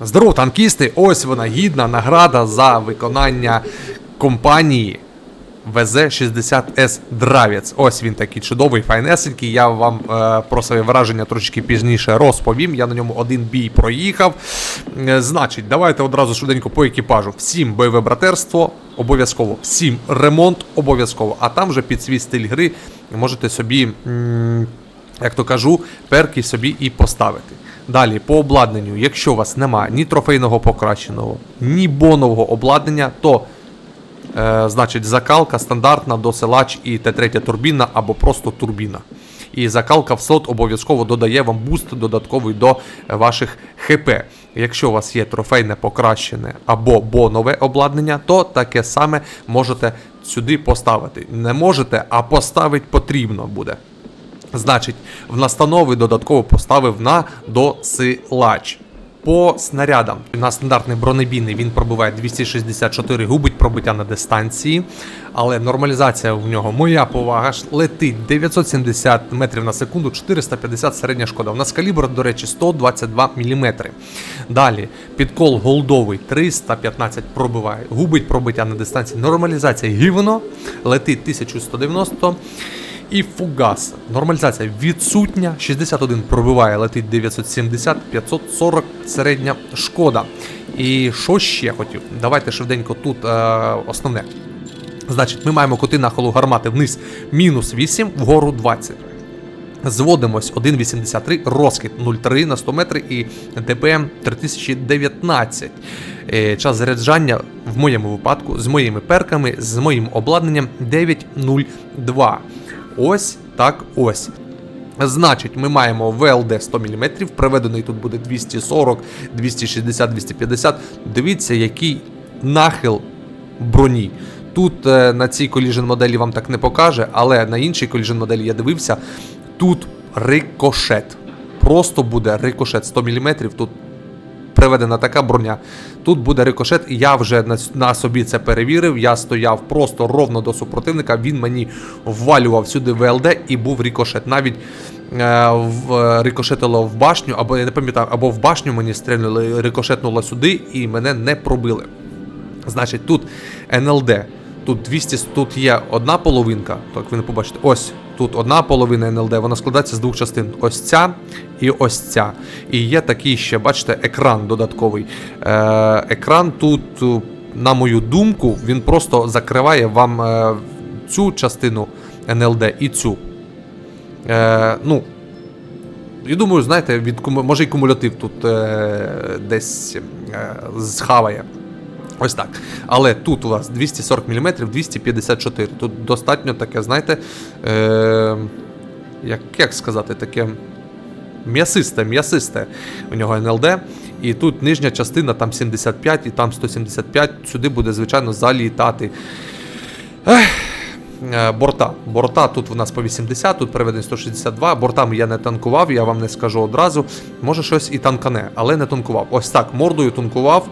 Здорово, танкісти! Ось вона гідна награда за виконання компанії ВЗ-60С Дравець. Ось він такий чудовий, файнесенький. Я вам е, про своє враження трошки пізніше розповім. Я на ньому один бій проїхав. Е, значить, давайте одразу швиденько по екіпажу. Всім бойове братерство обов'язково, всім ремонт обов'язково. А там вже під свій стиль гри можете собі. м, як то кажу, перки собі і поставити. Далі, по обладнанню, якщо у вас немає ні трофейного покращеного, ні бонового обладнання, то е, значить закалка стандартна досилач і Т3 турбіна або просто турбіна. І закалка в слот обов'язково додає вам буст додатковий до ваших ХП. Якщо у вас є трофейне покращене або бонове обладнання, то таке саме можете сюди поставити. Не можете, а поставити потрібно буде. Значить, в настанови додатково поставив на досилач. По снарядам на стандартний бронебійний він пробиває 264, губить пробиття на дистанції, але нормалізація в нього, моя повага, летить 970 метрів на секунду, 450 середня шкода. У нас калібр, до речі, 122 мм. Далі, підкол голдовий 315 пробиває, губить пробиття на дистанції, нормалізація гівно, летить 1190. І фугас. Нормалізація відсутня. 61 пробиває, летить 970, 540 середня шкода. І що ще хотів? Давайте швиденько тут е, основне. Значить, ми маємо коти нахилу гармати вниз мінус 8, вгору 20. Зводимось 1,83, розкид 0,3 на 100 метрів і ДПМ 3019. Е, Час заряджання в моєму випадку з моїми перками, з моїм обладнанням 9,02. Ось так ось. Значить, ми маємо ВЛД 100 мм, приведений тут буде 240, 260, 250. Дивіться, який нахил броні. Тут е, на цій коліжен моделі вам так не покаже, але на іншій коліжен моделі я дивився. Тут рикошет. Просто буде рикошет 100 мм. Тут приведена така броня. Тут буде рикошет, і я вже на, на собі це перевірив. Я стояв просто ровно до супротивника. Він мені ввалював сюди ВЛД і був рикошет. Навіть е, в, рикошетило в башню, або я не пам'ятаю, або в башню мені стрельнули, рикошетнуло сюди, і мене не пробили. Значить, тут НЛД. Тут 200, тут є одна половинка, так ви не побачите. Ось тут одна половина НЛД, вона складається з двох частин. Ось ця і ось ця. І є такий ще, бачите, екран додатковий. Е, екран тут, е, на мою думку, він просто закриває вам е, цю частину НЛД і цю. Е, ну, я думаю, знаєте, від, може і кумулятив тут е, десь е, зхаває. Ось так. Але тут у вас 240 мм, 254. Тут достатньо таке, знаєте, е, як, як сказати, таке м'ясисте, м'ясисте у нього НЛД. І тут нижня частина там 75 і там 175. Сюди буде, звичайно, залітати. Ех, е, Борта. Борта тут у нас по 80, тут переведено 162. Бортами я не танкував, я вам не скажу одразу. Може щось і танкане, але не танкував. Ось так, мордою танкував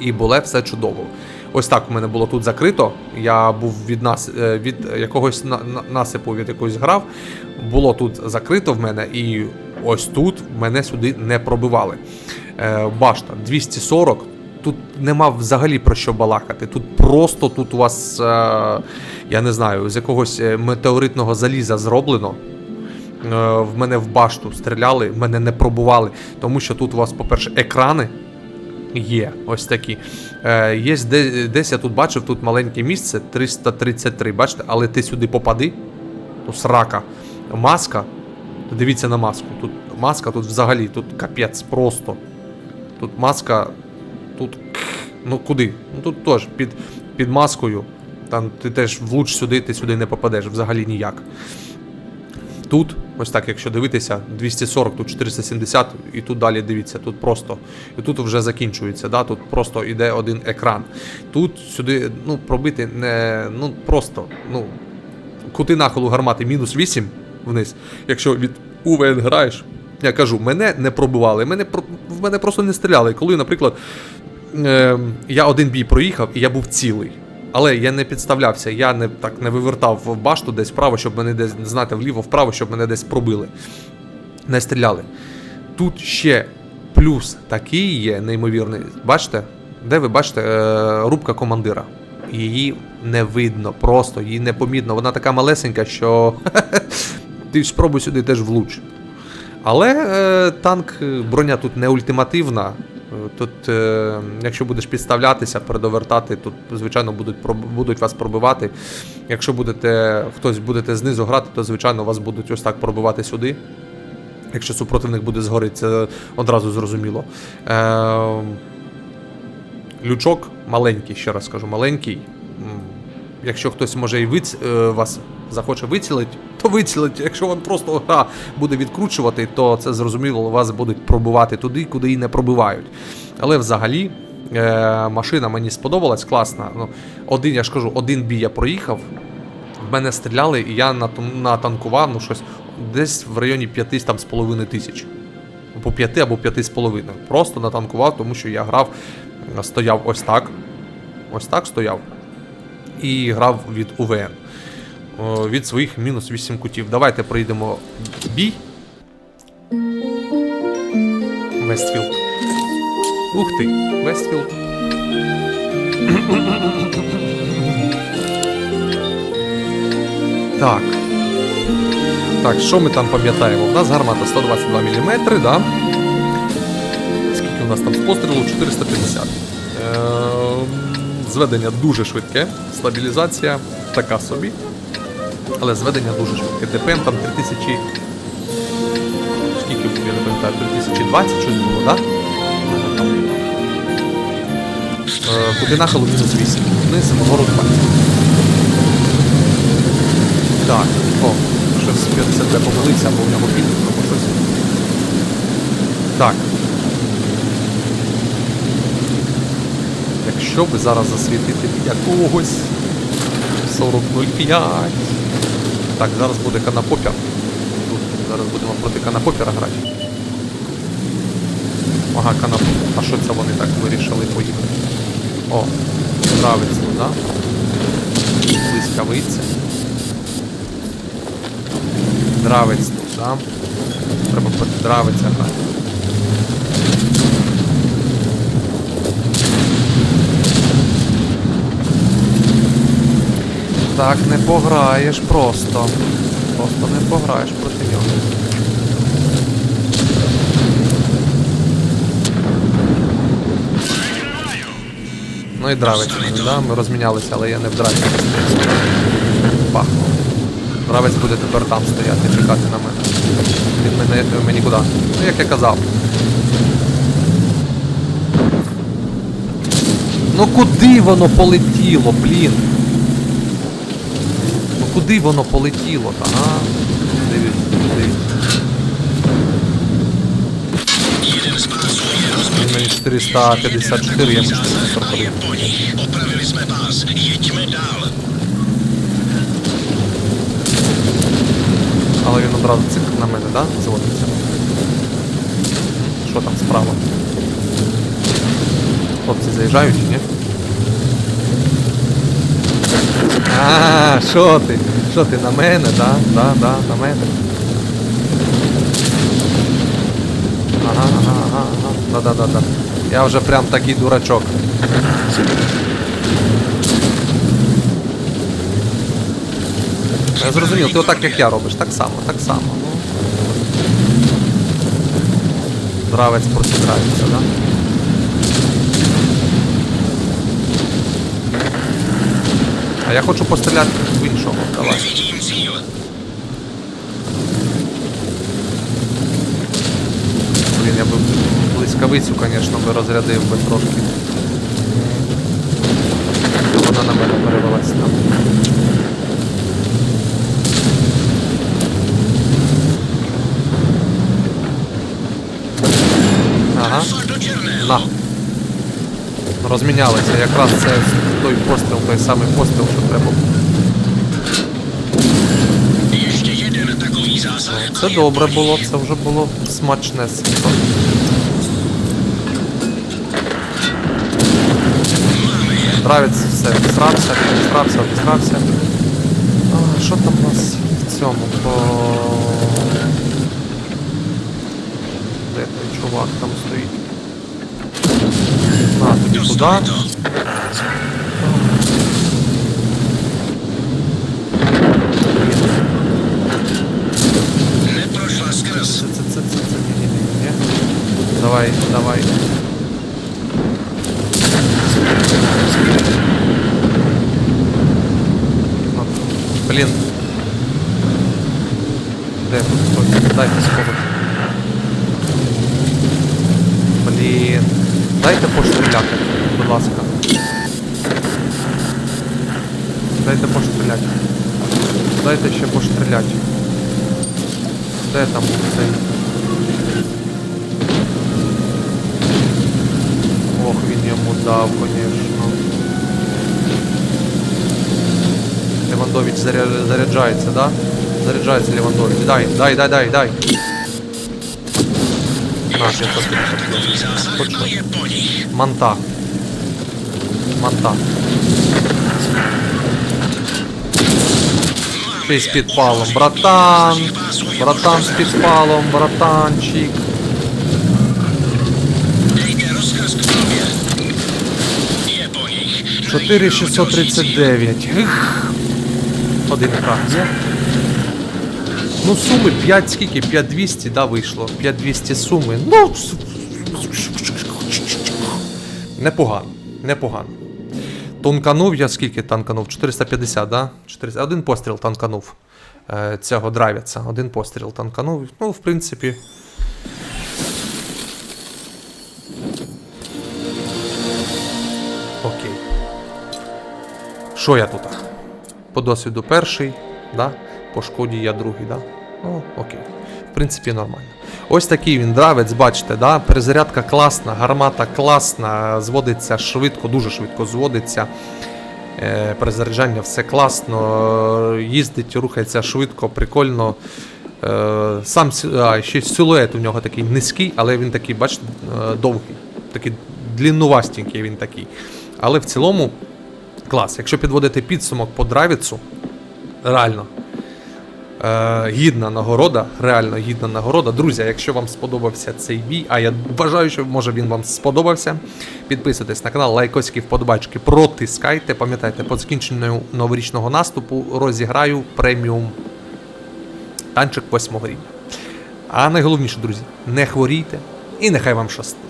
і було все чудово. Ось так у мене було тут закрито. Я був від нас е, від якогось на, на- насипу від якогось грав. Було тут закрито в мене, і ось тут мене сюди не пробивали. Е, башта 240. Тут нема взагалі про що балакати. Тут просто тут у вас, е, я не знаю, з якогось метеоритного заліза зроблено. В мене в башту стріляли, мене не пробували, тому що тут у вас, по-перше, екрани є ось такі. Е, є де, десь я тут бачив, тут маленьке місце 333, бачите, але ти сюди попади, то срака. Маска. Дивіться на маску. Тут маска тут взагалі, тут капець просто. Тут маска. Тут. Ну куди? Ну тут теж під, під маскою. Там ти теж влуч сюди, ти сюди не попадеш взагалі ніяк. Тут, ось так, якщо дивитися, 240, тут 470, і тут далі дивіться, тут просто. І тут вже закінчується, да? тут просто йде один екран. Тут сюди ну, пробити не. Ну просто. ну, Кути нахилу гармати мінус 8 вниз. Якщо від УВН граєш, я кажу, мене не пробивали, мене, в мене просто не стріляли. Коли, наприклад, е, я один бій проїхав і я був цілий. Але я не підставлявся, я не так не вивертав в башту десь вправо, щоб мене десь знати вліво, вправо, щоб мене десь пробили. Не стріляли. Тут ще плюс такий є неймовірний. Бачите? Де ви бачите е, рубка командира? Її не видно, просто її непомітно. Вона така малесенька, що ти спробуй сюди теж влуч. Але е, танк, броня тут не ультимативна. Тут, е, якщо будеш підставлятися, передовертати, тут, звичайно, будуть, будуть вас пробивати. Якщо будете, хтось будете знизу грати, то звичайно вас будуть ось так пробивати сюди. Якщо супротивник буде згори, це одразу зрозуміло. Е, лючок маленький, ще раз скажу, маленький. Якщо хтось може і виц... е, вас захоче вицілити, то вицілить. Якщо вам просто гра буде відкручувати, то це зрозуміло, вас будуть пробивати туди, куди і не пробивають. Але взагалі е, машина мені сподобалась, класна. Ну, один, я ж кажу, один бій я проїхав. В мене стріляли, і я натанкував ну, щось десь в районі 5 там, з половиною тисяч. По 5 або 5 з половиною. Просто натанкував, тому що я грав, стояв ось так. Ось так стояв. І грав від УВН. Від своїх мінус 8 кутів. Давайте пройдемо бій. Вестфілд. Ух ти, Вестфілд. Так. Так, що ми там пам'ятаємо? У нас гармата 122 мм, да? Скільки у нас там з пострілу? 450. Ем, Зведення дуже швидке, стабілізація така собі. Але зведення дуже швидке. ДПМ там 3000. Скільки я не пам'ятаю, 3020 щось було, так? Е, Глибина халу мінус 8. Вниз вгору 20. Так, о, щось 50 помилився, бо в нього піде, або щось. Так. Якщо би зараз засвітити якогось 40.05. Так, зараз буде канапопер. Тут зараз будемо проти канапопера грати. Ага, канапопер. А що це вони так вирішили поїхати? О, нравиться, да? Блискавиця. Дравець да? Треба проти дравиця грати. Так не пограєш просто. Просто не пограєш проти нього. Ну і дравець, мені, да? ми розмінялися, але я не в драві. Бах. Дравець буде тепер там стояти, чекати на мене. Він мене мені куди? Ну як я казав. Ну куди воно полетіло, блін? Куди воно полетіло? та, Ага. Дивіться, дивіться. Він мені 454, я мушу 41. po nich. Opravili jsme pás. Jeďme. Але він одразу цик на мене, да? Зводиться. Що там справа? Хлопці заїжджають ні? А, що ти? Що ти на мене, да? Да, да, на мене. Ага, ага, ага, ага. Да, да, да, да. Я вже прям такий дурачок. Я зрозумів, ти отак як я робиш, так само, так само. Ну. Дравець проти дравця, да? А я хочу постріляти в іншого, давай. Блін, я би блискавицю, звісно, би розрядив би трошки. Вона на мене перевелась там. Ага. На. Розмінялися. Якраз це той постріл, той самий постріл, що треба. Це добре було, це вже було смачне світло. Нравиться все, обісрався, обісрався, обісрався. Що там у нас в цьому? По... Де той чувак там стоїть. На, тобі туди. Dostali to. Neprošla skrz. Це, це, це, це, це, ні, ні, ні, ні. Давай, давай. А, Блін. Де тут хтось? Дайте спробувати. Блін. Дайте постріляти, будь ласка. Дайте постріляти. Дайте ще постріляти. Де там цей? Ох, він йому дав, конечно. Левандович заря- заряджається, да? Заряджається Левандович. Дай, дай, дай, дай, дай. На, я тут Ще й з підпалом. Братан. Братан з підпалом, братанчик. Je po nich. 4639. Один крах є. Ну, суми 5 скільки? 5200, да, вийшло. 5200 суми. Ну. Непогано. Непогано. Тонканув я скільки танканув? 450, да? 400. Один постріл танканув. Е, цього драйвіця. Один постріл танканув. Ну, в принципі. Окей. Що я тут? По досвіду перший, да? по шкоді я другий, да? Ну, окей. В принципі, нормально. Ось такий він дравець, бачите, да? перезарядка класна, гармата класна, зводиться швидко, дуже швидко зводиться. Е, перезаряджання все класно, їздить, рухається швидко, прикольно. Е, сам а, ще силует у нього такий низький, але він такий, бачите, е, довгий. Такий дліннувастенький він такий. Але в цілому клас. Якщо підводити підсумок по драйвіцу, реально. Е, гідна нагорода, реально гідна нагорода. Друзі, якщо вам сподобався цей бій, а я вважаю, що може він вам сподобався. Підписуйтесь на канал, лайкоськи, вподобачки, протискайте. Пам'ятайте, по закінченню новорічного наступу розіграю преміум танчик 8 рівня. А найголовніше, друзі, не хворійте і нехай вам щастить.